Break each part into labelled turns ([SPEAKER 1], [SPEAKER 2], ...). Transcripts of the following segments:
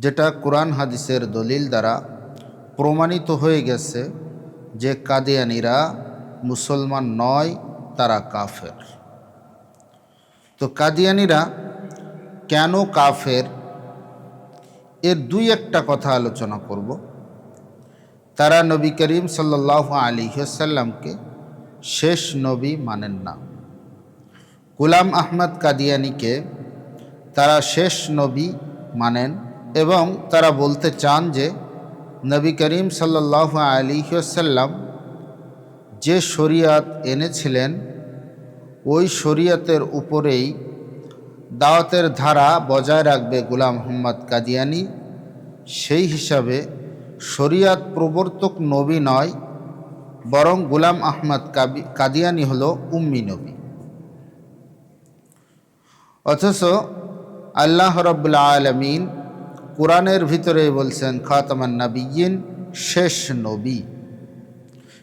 [SPEAKER 1] যেটা কোরআন হাদিসের দলিল দ্বারা প্রমাণিত হয়ে গেছে যে কাদিয়ানিরা মুসলমান নয়, তারা কাফের। তো কাদিয়ানিরা কেন কাফের? এর দুই একটা কথা আলোচনা করব। তারা নবী করিম সাল্লাহ আলী সাল্লামকে শেষ নবী মানেন না। গুলাম আহমদ কাদিয়ানিকে তারা শেষ নবী মানেন এবং তারা বলতে চান যে, নবী করিম সাল্লাহ আলী সাল্লাম যে শরিয়াত এনেছিলেন, ওই শরিয়তের উপরেই দাওয়াতের ধারা বজায় রাখবে গুলাম মোহাম্মদ কাদিয়ানি। সেই হিসাবে শরিয়াত প্রবর্তক নবী নয়, বরং গুলাম আহমদ কাদিয়ানি হল উম্মি নবী। অথচ আল্লাহ রব্বুল্লা আলমিন কোরআনের ভিতরে বলছেন, খাতামান নবীন শেষ নবী।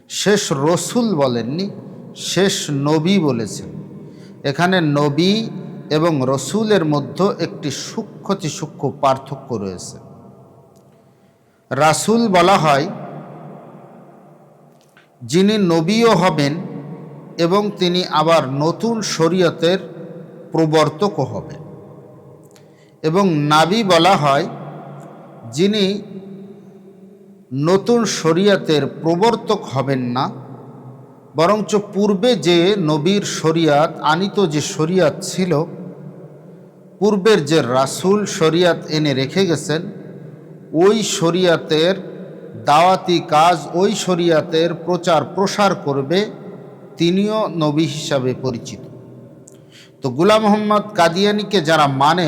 [SPEAKER 1] শেষ রসুল বলেননি, শেষ নবী বলেছেন। এখানে নবী এবং রসুলের মধ্যে একটি সূক্ষ্মতি সূক্ষ্ম পার্থক্য রয়েছে। রাসুল বলা হয়, যিনি নবীও হবেন এবং তিনি আবার নতুন শরীয়তের প্রবর্তকও হবেন। এবং নাবি বলা হয় যিনি নতুন শরিয়াতের প্রবর্তক হবেন না, বরঞ্চ পূর্বে যে নবীর শরিয়াত, আনিত যে শরিয়াত ছিল, পূর্বের যে রাসুল শরিয়াত এনে রেখে গেছেন, ওই শরিয়াতের দাওয়াতি কাজ, ওই শরিয়াতের প্রচার প্রসার করবে তিনিও নবী হিসাবে পরিচিত। তো গুলাম মোহাম্মদ কাদিয়ানিকে যারা মানে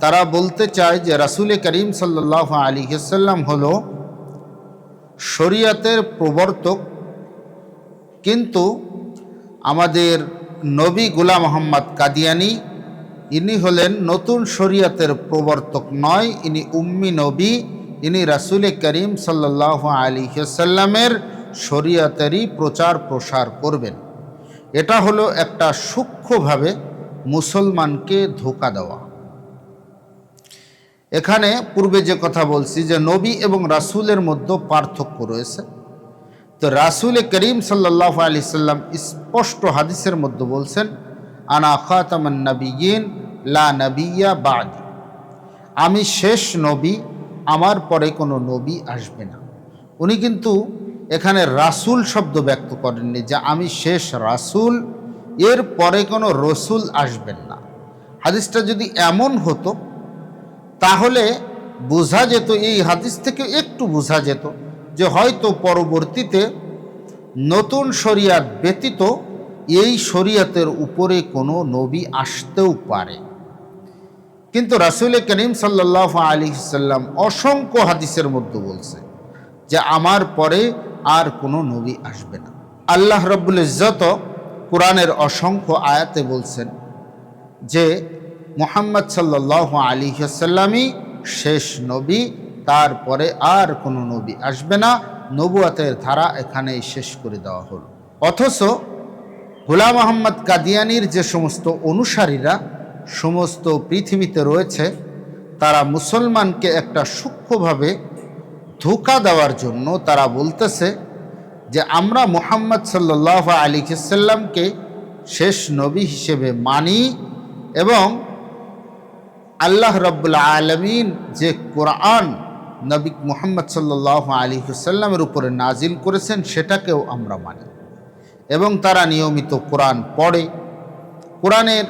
[SPEAKER 1] তারা বলতে চায় যে রাসুল করিম সাল্লাহ আলী সাল্লাম হল শরিয়াতের প্রবর্তক, কিন্তু আমাদের নবী গুলাম মোহাম্মদ কাদিয়ানি, ইনি হলেন নতুন শরিয়াতের প্রবর্তক নয়, ইনি উম্মি নবী, ইনি রাসুল করিম সাল্লাহ আলী সাল্লামের শরিয়াতেরই প্রচার প্রসার করবেন। এটা হলো একটা সূক্ষ্মভাবে মুসলমানকে ধোকা দেওয়া। এখানে পূর্বে যে কথা বলছি যে নবী এবং রাসুলের মধ্যে পার্থক্য রয়েছে। তো রাসুল করিম সাল্লাহ আলি সাল্লাম স্পষ্ট হাদিসের মধ্যে বলছেন, আনা খাতামান লা নবিয়া বাদ। আমি শেষ নবী, আমার পরে কোনো নবী আসবে না। উনি কিন্তু এখানে রাসুল শব্দ ব্যক্ত করেননি যে আমি শেষ রাসুল, এর পরে কোনো রসুল আসবেন না। হাদিসটা যদি এমন হতো তাহলে বোঝা যেত, এই হাদিস থেকে একটু বোঝা যেত যে হয়তো পরবর্তীতে নতুন শরিয়াত ব্যতীত এই শরিয়াতের উপরে কোনো নবী আসতেও পারে। কিন্তু রাসুল করিম সাল্লাহ আলী সাল্লাম অসংখ্য হাদিসের মধ্যে বলছে যে আমার পরে আর কোনো নবী আসবে না। আল্লাহ রব্বুল ইজ্জত কোরআনের অসংখ্য আয়াতে বলছেন যে মোহাম্মদ সাল্লাহ আলী সাল্লামই শেষ নবী, তারপরে আর কোনো নবী আসবে না। নবুয়াতের ধারা এখানেই শেষ করে দেওয়া হল। অথচ গুলাম মোহাম্মদ কাদিয়ানির যে সমস্ত অনুসারীরা সমস্ত পৃথিবীতে রয়েছে, তারা মুসলমানকে একটা সূক্ষ্মভাবে ধোকা দেওয়ার জন্য তারা বলতেছে যে, আমরা মোহাম্মদ সাল্লাহ আলী সাল্লামকে শেষ নবী হিসেবে মানি এবং আল্লাহ রব্বুল্লা আলমিন যে কোরআন নবী মোহাম্মদ সাল্লাহ আলী সাল্লামের উপরে নাজিল করেছেন, সেটাকেও আমরা মানি। এবং তারা নিয়মিত কোরআন পড়ে। কোরআনের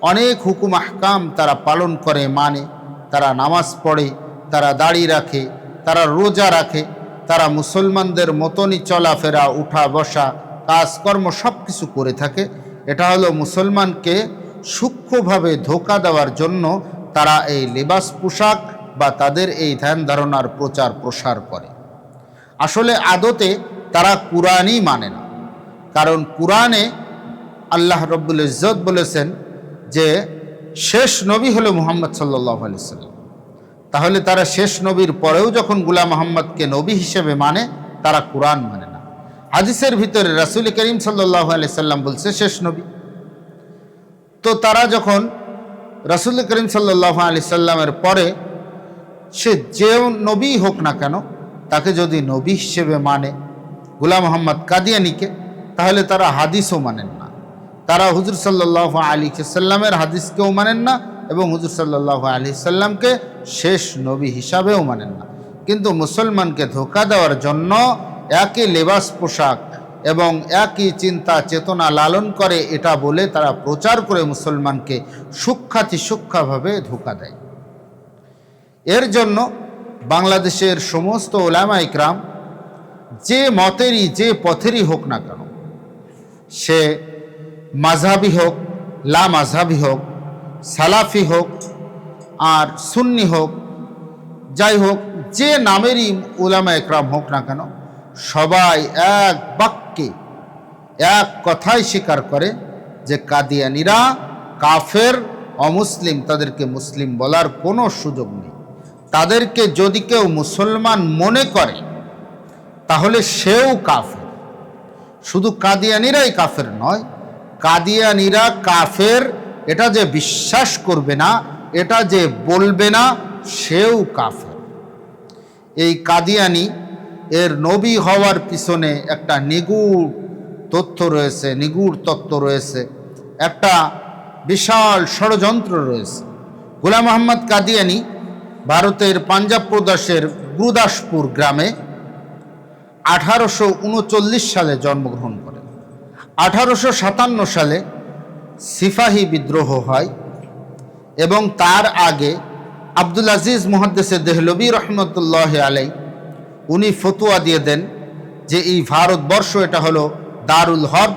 [SPEAKER 1] অনেক হুকুম, আহকাম তারা পালন করে মানে তারা নামাজ পড়ে, তারা দাড়ি রাখে, তারা রোজা রাখে, তারা মুসলমানদের মতনই চলাফেরা উঠা বসা কাজকর্ম সব কিছু করে থাকে। এটা হলো মুসলমানকে সূক্ষ্মভাবে ধোকা দেওয়ার জন্য তারা এই লেবাস পোশাক বা তাদের এই ধ্যান ধারণার প্রচার প্রসার করে। আসলে আদতে তারা কোরআনই মানে না। কারণ কোরআনে আল্লাহ রব্বুল ইজ্জত বলেছেন যে, শেষ নবী হলো মুহাম্মদ সাল্লাহ আলি সাল্লাম। তাহলে তারা শেষ নবীর পরেও যখন গুলাম মোহাম্মদকে নবী হিসেবে মানে তারা কোরআন মানে না। হাদিসের ভিতরে রাসুল করিম সাল্লাহ আলি সাল্লাম বলছে, শেষ নবী। তো তারা যখন রাসুল করিম সাল্লাহ আলি সাল্লামের পরে সে যে নবী হোক না কেন, তাকে যদি নবী হিসেবে মানে গুলাম মোহাম্মদ কাদিয়ানিকে, তাহলে তারা হাদিসও মানেন না। তারা হুজুর সাল্লাহ আলী সাল্লামের হাদিসকেও মানেন না এবং হুজুর সাল্লাহ আলী সাল্লামকে শেষ নবী হিসাবেও মানেন না। কিন্তু মুসলমানকে ধোকা দেওয়ার জন্য একই লেবাস পোশাক এবং একই চিন্তা, চেতনা লালন করে এটা বলে তারা প্রচার করে মুসলমানকে সূক্ষাতি সূক্ষাভাবে ধোকা দেয়। এর জন্য বাংলাদেশের সমস্ত ওলামা ইকরাম যে মতেরই, যে পথেরই হোক না কেন, সে মাঝহাবি হোক, লা মাঝহাবি হোক, সালাফি হোক, আর সুন্নি হোক, যাই হোক, যে নামেরই ওলামা একরাম হোক না কেন, সবাই এক বাক্যে এক কথাই স্বীকার করে যে কাদিয়ানিরা কাফের, অমুসলিম, তাদেরকে মুসলিম বলার কোনো সুযোগ নেই। তাদেরকে যদি কেউ মুসলমান মনে করে, তাহলে সেও কাফের। শুধু কাদিয়ানিরাই কাফের নয়, কাদিয়ানিরা কাফের, এটা যে বিশ্বাস করবে না, এটা যে বলবে না, সেও কাফের। এই কাদিয়ানি এর নবী হওয়ার পিছনে একটা নিগুড় তথ্য রয়েছে, নিগুড় তত্ত্ব রয়েছে, একটা বিশাল ষড়যন্ত্র রয়েছে। গোলাম মোহাম্মদ কাদিয়ানি ভারতের পাঞ্জাব প্রদেশের গুরুদাসপুর গ্রামে আঠারোশো উনচল্লিশ সালে জন্মগ্রহণ করেন। আঠারোশো সাতান্ন সালে সিফাহি বিদ্রোহ হয় এবং তার আগে আব্দুল আজিজ মহাদ্দেসে দেহলবী রহমতুল্লাহ আলাই উনি ফতুয়া দিয়ে দেন যে এই ভারতবর্ষ এটা হলো দারুল হব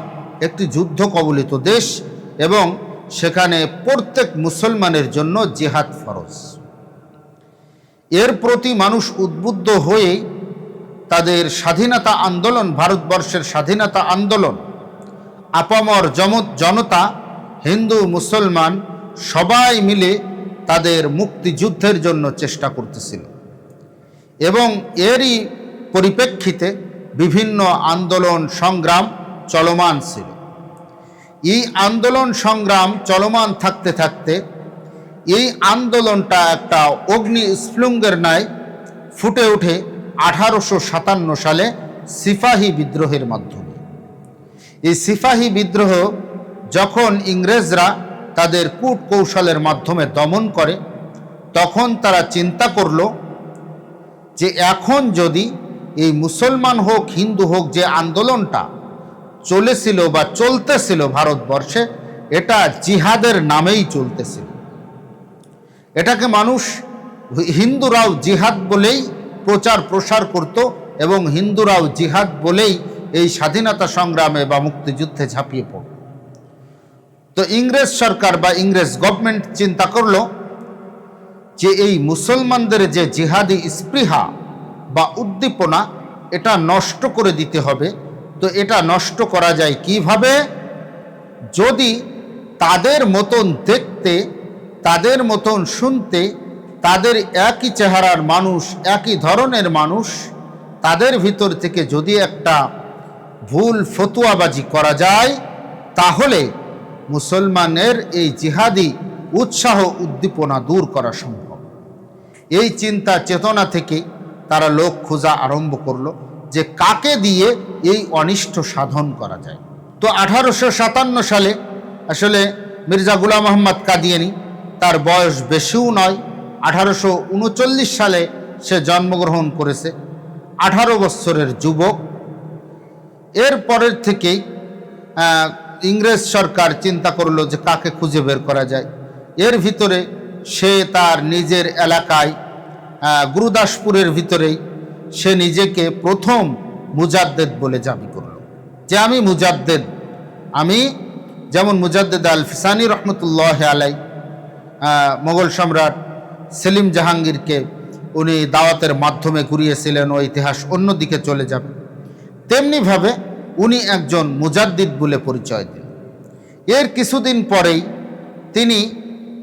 [SPEAKER 1] একটি যুদ্ধ কবলিত দেশ এবং সেখানে প্রত্যেক মুসলমানের জন্য জেহাদ ফরজ। এর প্রতি মানুষ উদ্বুদ্ধ হয়ে তাদের স্বাধীনতা আন্দোলন, ভারতবর্ষের স্বাধীনতা আন্দোলন, আপামর জমত জনতা, হিন্দু, মুসলমান সবাই মিলে তাদের মুক্তিযুদ্ধের জন্য চেষ্টা করতেছিল এবং এরই পরিপ্রেক্ষিতে বিভিন্ন আন্দোলন, সংগ্রাম চলমান ছিল। এই আন্দোলন সংগ্রাম চলমান থাকতে থাকতে এই আন্দোলনটা একটা অগ্নি স্ফুলিঙ্গের ন্যায় ফুটে ওঠে আঠারোশো সাতান্ন সালে সিপাহী বিদ্রোহের মাধ্যমে। এই সিপাহী বিদ্রোহ যখন ইংরেজরা তাদের কূট কৌশলের মাধ্যমে দমন করে, তখন তারা চিন্তা করল যে এখন যদি এই মুসলমান হোক, হিন্দু হোক যে আন্দোলনটা চলেছিল বা চলতেছিল ভারতবর্ষে, এটা জিহাদের নামেই চলতেছিল। এটাকে মানুষ হিন্দুরাও জিহাদ বলেই প্রচার প্রসার করত এবং হিন্দুরাও জিহাদ বলেই এই স্বাধীনতা সংগ্রামে বা মুক্তিযুদ্ধে ঝাঁপিয়ে পড়ল তো ইংরেজ সরকার বা ইংরেজ গভর্নমেন্ট চিন্তা করল যে এই মুসলমানদের যে জিহাদি স্পৃহা বা উদ্দীপনা, এটা নষ্ট করে দিতে হবে। তো এটা নষ্ট করা যায় কীভাবে? যদি তাদের মতন দেখতে, তাদের মতন শুনতে, তাদের একই চেহারার মানুষ, একই ধরনের মানুষ, তাদের ভিতর থেকে যদি একটা ভুল ফতুয়াবাজি করা যায়, তাহলে মুসলমানের এই জিহাদি উৎসাহ উদ্দীপনা দূর করা সম্ভব। এই চিন্তা চেতনা থেকে তারা লোক খোঁজা আরম্ভ করল। যে কাকে দিয়ে এই অনিষ্ট সাধন করা যায়। তো আঠারোশো সাতান্ন সালে আসলে মির্জা গুলাম মোহাম্মদ কাদিয়ানি তার বয়স বেশিও নয়, আঠারোশো উনচল্লিশ সালে সে জন্মগ্রহণ করেছে, আঠারো বৎসরের যুবক। এর পরের থেকেই ইংরেজ সরকার চিন্তা করল যে কাকে খুঁজে বের করা যায়। এর ভিতরে সে তার নিজের এলাকায় গুরুদাসপুরের ভিতরেই সে নিজেকে প্রথম মুজাদ্দেদ বলে দাবি করল। যে আমি মুজাদ্দেদ। আমি যেমন মুজাদ্দেদ আল ফিসানি রহমতুল্লাহ আলাই মোগল সম্রাট সেলিম জাহাঙ্গীরকে উনি দাওয়াতের মাধ্যমে ঘুরিয়েছিলেন ও ইতিহাস অন্যদিকে চলে যাবে। তেমনিভাবে উনি একজন মুজাদ্দিদ বলে পরিচয় দিন এর কিছুদিন পরেই তিনি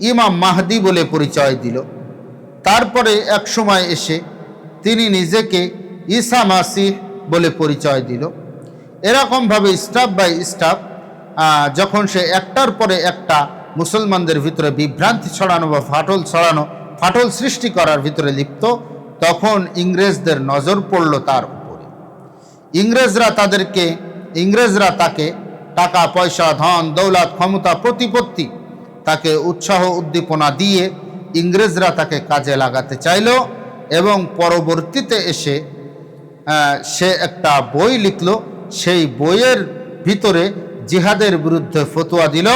[SPEAKER 1] ইমাম মাহদি বলে পরিচয় দিল। তারপরে এক সময় এসে তিনি নিজেকে ঈসা মাসিহ বলে পরিচয় দিল। এরকমভাবে স্টাফ বাই স্টাফ যখন সে একটার পরে একটা মুসলমানদের ভিতরে বিভ্রান্তি ছড়ানো বা ফাটল ছড়ানো, ফাটল সৃষ্টি করার ভিতরে লিপ্ত, তখন ইংরেজদের নজর পড়ল তার উপরে। ইংরেজরা তাদেরকে, ইংরেজরা তাকে টাকা, পয়সা, ধন, দৌলত, ক্ষমতা, প্রতিপত্তি তাকে উৎসাহ, উদ্দীপনা দিয়ে ইংরেজরা তাকে কাজে লাগাতে চাইল। এবং পরবর্তীতে এসে সে একটা বই লিখল। সেই বইয়ের ভিতরে জিহাদের বিরুদ্ধে ফতোয়া দিল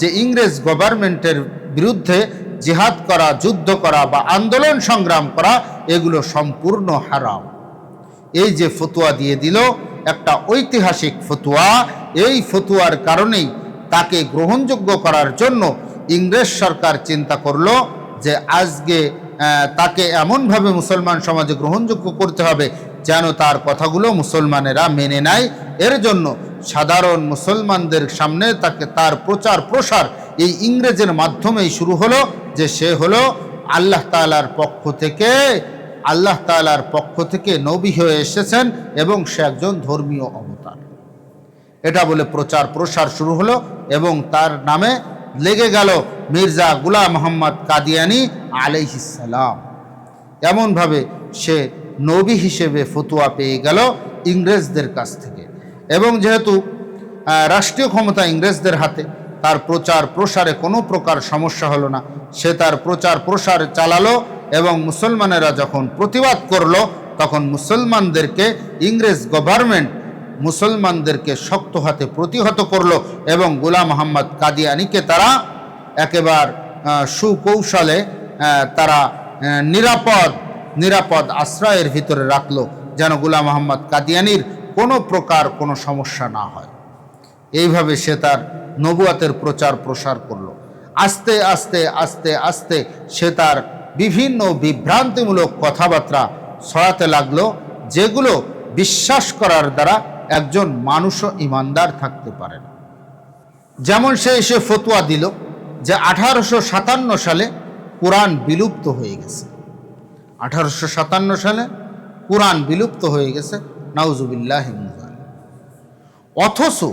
[SPEAKER 1] যে ইংরেজ গভর্নমেন্টের বিরুদ্ধে জিহাদ করা, যুদ্ধ করা বা আন্দোলন সংগ্রাম করা এগুলো সম্পূর্ণ হারাম। এই যে ফতুয়া দিয়ে দিল, একটা ঐতিহাসিক ফতুয়া, এই ফতুয়ার কারণেই তাকে গ্রহণযোগ্য করার জন্য ইংরেজ সরকার চিন্তা করল যে আজকে তাকে এমনভাবে মুসলমান সমাজে গ্রহণযোগ্য করতে হবে যেন তার কথাগুলো মুসলমানেরা মেনে নেয়। এর জন্য সাধারণ মুসলমানদের সামনে তাকে তার প্রচার প্রসার এই ইংরেজের মাধ্যমেই শুরু হলো যে সে হলো আল্লাহ তাআলার পক্ষ থেকে, আল্লাহ তাআলার পক্ষ থেকে নবী হয়ে এসেছেন এবং সে একজন ধর্মীয় অবতার। এটা বলে প্রচার প্রসার শুরু হলো এবং তার নামে লেগে গেল মির্জা গুলাম মোহাম্মদ কাদিয়ানি আলাইহিসালাম এমনভাবে সে নবী হিসেবে ফতুয়া পেয়ে গেল ইংরেজদের কাছ থেকে। এবং যেহেতু রাষ্ট্রীয় ক্ষমতা ইংরেজদের হাতে, তার প্রচার প্রসারে কোনো প্রকার সমস্যা হলো না। সে তার প্রচার প্রসার চালালো এবং মুসলমানেরা যখন প্রতিবাদ করল, তখন মুসলমানদেরকে ইংরেজ গভর্নমেন্ট মুসলমানদেরকে শক্ত হাতে প্রতিহত করল এবং গোলাম মোহাম্মদ কাদিয়ানিকে তারা একেবার সুকৌশলে তারা নিরাপদ নিরাপদ আশ্রয়ের ভিতরে রাখল যেন গোলাম মোহাম্মদ কাদিয়ানির কোনো প্রকার কোনো সমস্যা না হয়। এইভাবে সে তার নবুয়াতের প্রচার প্রসার করল। আস্তে আস্তে আস্তে আস্তে সে তার বিভিন্ন বিভ্রান্তিমূলক কথাবার্তা ছড়াতে লাগল, যেগুলো বিশ্বাস করার দ্বারা একজন মানুষও ইমানদার থাকতে পারে না। যেমন সে এসে ফতোয়া দিল যে আঠারোশো সাতান্ন সালে কোরআন বিলুপ্ত হয়ে গেছে। আঠারোশো সাতান্ন সালে কোরআন বিলুপ্ত হয়ে গেছে, নাউজুবিল্লাহ অথচ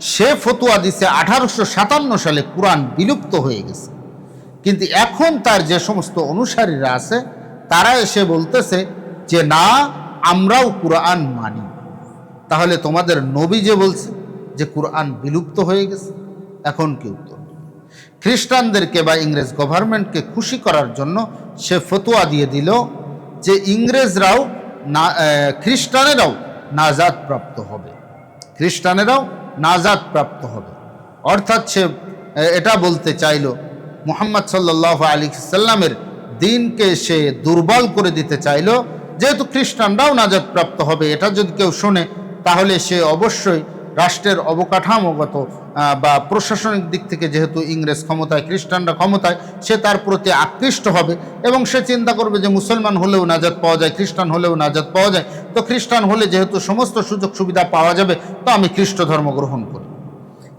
[SPEAKER 1] সে ফতুয়া দিছে আঠারোশো সাতান্ন সালে কোরআন বিলুপ্ত হয়ে গেছে। কিন্তু এখন তার যে সমস্ত অনুসারীরা আছে, তারা এসে বলতেছে যে, না, আমরাও কোরআন মানি। তাহলে তোমাদের নবী যে বলছে যে কোরআন বিলুপ্ত হয়ে গেছে, এখন কি উত্তর খ্রিস্টানদেরকে বা ইংরেজ গভর্নমেন্টকে খুশি করার জন্য সে ফতোয়া দিয়ে দিল যে ইংরেজরাও না খ্রিস্টানেরাও নাজাদ প্রাপ্ত হবে। খ্রিস্টানেরাও নাজাদ প্রাপ্ত হবে। অর্থাৎ সে এটা বলতে চাইল, মোহাম্মদ সাল্লাহ আলী সাল্লামের দিনকে সে দুর্বল করে দিতে চাইল, যেহেতু খ্রিস্টানরাও নাজাদ প্রাপ্ত হবে, এটা যদি কেউ শোনে তাহলে সে অবশ্যই রাষ্ট্রের অবকাঠামোগত বা প্রশাসনিক দিক থেকে যেহেতু ইংরেজ ক্ষমতায়, খ্রিস্টানরা ক্ষমতায়, সে তার প্রতি আকৃষ্ট হবে এবং সে চিন্তা করবে যে মুসলমান হলেও নাজাদ পাওয়া যায়, খ্রিস্টান হলেও নাজাদ পাওয়া যায়। তো খ্রিস্টান হলে যেহেতু সমস্ত সুযোগ সুবিধা পাওয়া যাবে, তো আমি খ্রিস্ট ধর্ম গ্রহণ করি।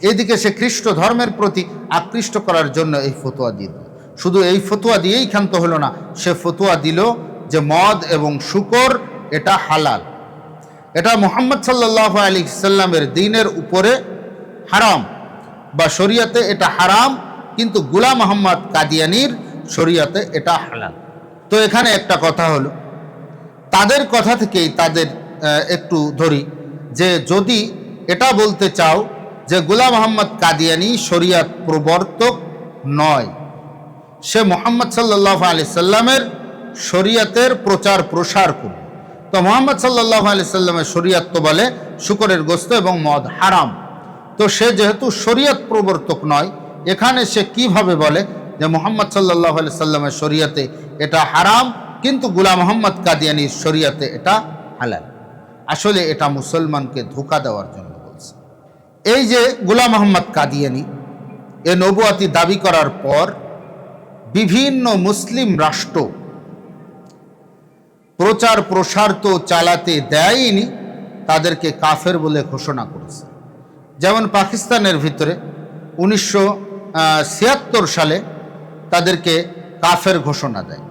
[SPEAKER 1] এদিকে সে খ্রিস্ট ধর্মের প্রতি আকৃষ্ট করার জন্য এই ফতোয়া দিল। শুধু এই ফতোয়া দিয়েই ক্ষান্ত হলো না, সে ফতোয়া দিল যে মদ এবং শুকর, এটা হালাল। এটা মোহাম্মদ সাল্লাহ আলী সাল্লামের দিনের উপরে হারাম বা শরিয়াতে এটা হারাম, কিন্তু গুলাম মোহাম্মদ কাদিয়ানির শরিয়াতে এটা হালাল। তো এখানে একটা কথা হলো, তাদের কথা থেকেই তাদের একটু ধরি যে যদি এটা বলতে চাও যে গুলাম মোহাম্মদ কাদিয়ানি শরিয়াত প্রবর্তক নয়, সে মোহাম্মদ সাল্লাহ আলি সাল্লামের শরিয়াতের প্রচার প্রসার করবে। তো মোহাম্মদ সাল্লাহ আলি সাল্লামের শরিয়াত তো বলে শুকরের গোস্ত এবং মদ হারাম। তো সে যেহেতু শরিয়ত প্রবর্তক নয়, এখানে সে কীভাবে বলে যে মোহাম্মদ সাল্লাহ আলি সাল্লামের শরিয়াতে এটা হারাম, কিন্তু গুলাম মোহাম্মদ কাদিয়ানির শরিয়াতে এটা হালাল? আসলে এটা মুসলমানকে ধোকা দেওয়ার জন্য বলছে। এই যে গুলাম মোহাম্মদ কাদিয়ানি, এ নবুয়াতি দাবি করার পর বিভিন্ন মুসলিম রাষ্ট্র প্রচার প্রসার তো চালাতে দেয়নি, তাদেরকে কাফের বলে ঘোষণা করেছে। যেমন পাকিস্তানের ভিতরে উনিশশো ছিয়াত্তর সালে তাদেরকে কাফের ঘোষণা দেয়।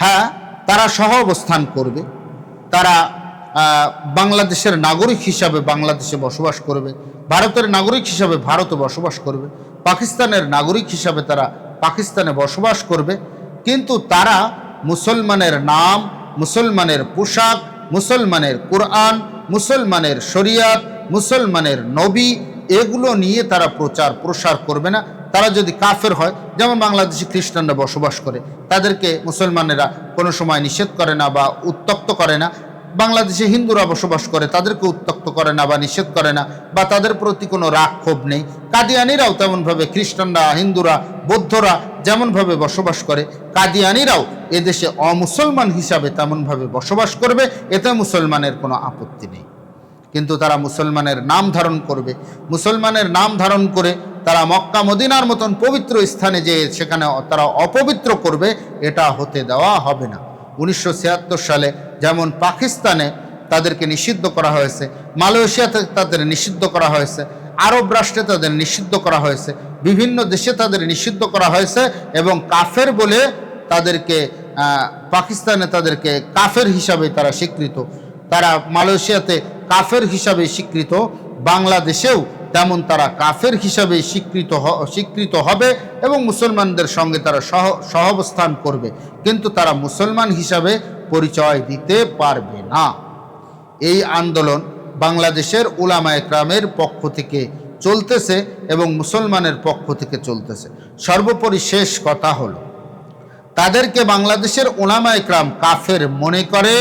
[SPEAKER 1] হ্যাঁ তারা সহ অবস্থান করবে, তারা বাংলাদেশের নাগরিক হিসাবে বাংলাদেশে বসবাস করবে, ভারতের নাগরিক হিসাবে ভারতে বসবাস করবে, পাকিস্তানের নাগরিক হিসাবে তারা পাকিস্তানে বসবাস করবে, কিন্তু তারা মুসলমানের নাম মুসলমানের পোশাক, মুসলমানের কোরআন, মুসলমানের শরিয়াত, মুসলমানের নবী, এগুলো নিয়ে তারা প্রচার প্রসার করবে না। তারা যদি কাফের হয়, যেমন বাংলাদেশি খ্রিস্টানরা বসবাস করে, তাদেরকে মুসলমানেরা কোনো সময় নিষেধ করে না বা উত্তক্ত করে না। বাংলাদেশে হিন্দুরা বসবাস করে, তাদেরকে উত্তক্ত করে না বা নিষেধ করে না বা তাদের প্রতি কোনো রাগ, ক্ষোভ নেই। কাদিয়ানিরাও তেমনভাবে, খ্রিস্টানরা, হিন্দুরা, বৌদ্ধরা যেমনভাবে বসবাস করে, কাদিয়ানিরাও এদেশে অমুসলমান হিসাবে তেমনভাবে বসবাস করবে, এতে মুসলমানের কোনো আপত্তি নেই। কিন্তু তারা মুসলমানের নাম ধারণ করবে। মুসলমানের নাম ধারণ করে তারা মক্কা, মদিনার মতন পবিত্র স্থানে যে সেখানে তারা অপবিত্র করবে, এটা হতে দেওয়া হবে না। উনিশশো ছিয়াত্তর সালে যেমন পাকিস্তানে তাদেরকে নিষিদ্ধ করা হয়েছে, মালয়েশিয়াতে তাদের নিষিদ্ধ করা হয়েছে, আরব রাষ্ট্রে তাদের নিষিদ্ধ করা হয়েছে, বিভিন্ন দেশে তাদের নিষিদ্ধ করা হয়েছে এবং কাফের বলে তাদেরকে পাকিস্তানে তাদেরকে কাফের হিসাবে তারা স্বীকৃত। তারা মালয়েশিয়াতে কাফের হিসাবে স্বীকৃত, বাংলাদেশেও তেমন তারা কাফের হিসাবে স্বীকৃত স্বীকৃত হবে এবং মুসলমানদের সঙ্গে তারা সহ, সহাবস্থান করবে। কিন্তু তারা মুসলমান হিসাবে পরিচয় দিতে পারবে না। এই আন্দোলন বাংলাদেশের উলামা একরামের পক্ষ থেকে চলতেছে এবং মুসলমানের পক্ষ থেকে চলতেছে। সর্বোপরি শেষ কথা হল, তাদেরকে বাংলাদেশের ওলামা একরাম কাফের মনে করে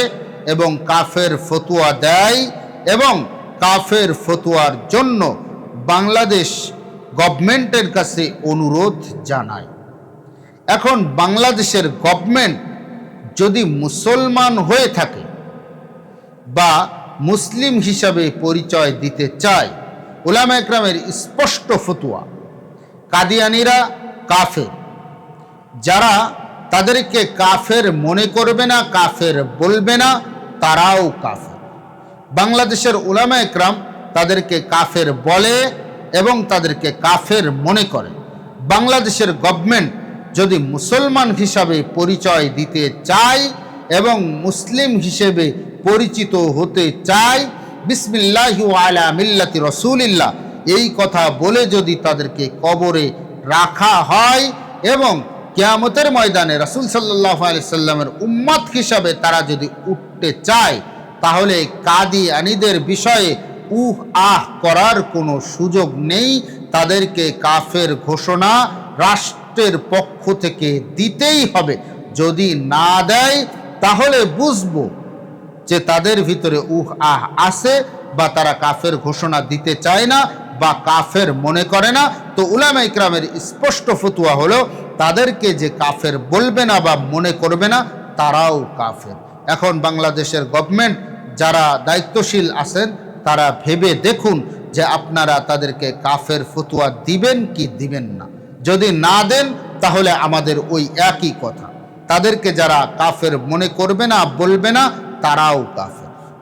[SPEAKER 1] এবং কাফের ফতুয়া দেয় এবং কাফের ফতুয়ার জন্য বাংলাদেশ গভর্নমেন্টের কাছে অনুরোধ জানায়। এখন বাংলাদেশের গভর্নমেন্ট যদি মুসলমান হয়ে থাকে বা মুসলিম হিসাবে পরিচয় দিতে চায় ওলামা একরামের স্পষ্ট ফতুয়া, কাদিয়ানিরা কাফের। যারা তাদেরকে কাফের মনে করবে না, কাফের বলবে না, তারাও কাফের। বাংলাদেশের উলামা একরাম তাদেরকে কাফের বলে এবং তাদেরকে কাফের মনে করে। বাংলাদেশের গভর্নমেন্ট যদি মুসলমান হিসাবে পরিচয় দিতে চায় এবং মুসলিম হিসেবে পরিচিত হতে চায়, বিসমিল্লাহি আলা মিল্লাতি রসুলিল্লাহ, এই কথা বলে যদি তাদেরকে কবরে রাখা হয় এবং কেয়ামতের ময়দানে রাসুল সাল্লাহ সাল্লামের উম্মত হিসাবে তারা যদি উঠতে চায়, তাহলে কাদি আনিদের বিষয়ে উহ আহ করার কোনো সুযোগ নেই। তাদেরকে কাফের ঘোষণা রাষ্ট্রের পক্ষ থেকে দিতেই হবে। যদি না দেয়, তাহলে বুঝব যে তাদের ভিতরে উহ আহ আছে বা তারা কাফের ঘোষণা দিতে চায় না বা কাফের মনে করে না। তো উলামা ইকরামের স্পষ্ট ফতুয়া হলো, তাদেরকে যে কাফের বলবে না বা মনে করবে না, তারাও কাফের। এখন বাংলাদেশের গভর্নমেন্ট যারা দায়িত্বশীল আছেন তারা ভেবে দেখুন যে আপনারা তাদেরকে কাফের ফতুয়া দিবেন কি দিবেন না। যদি না দেন, তাহলে আমাদের ওই একই কথা। তাদেরকে যারা কাফের মনে করবে না, বলবে না, তারাও কাফের।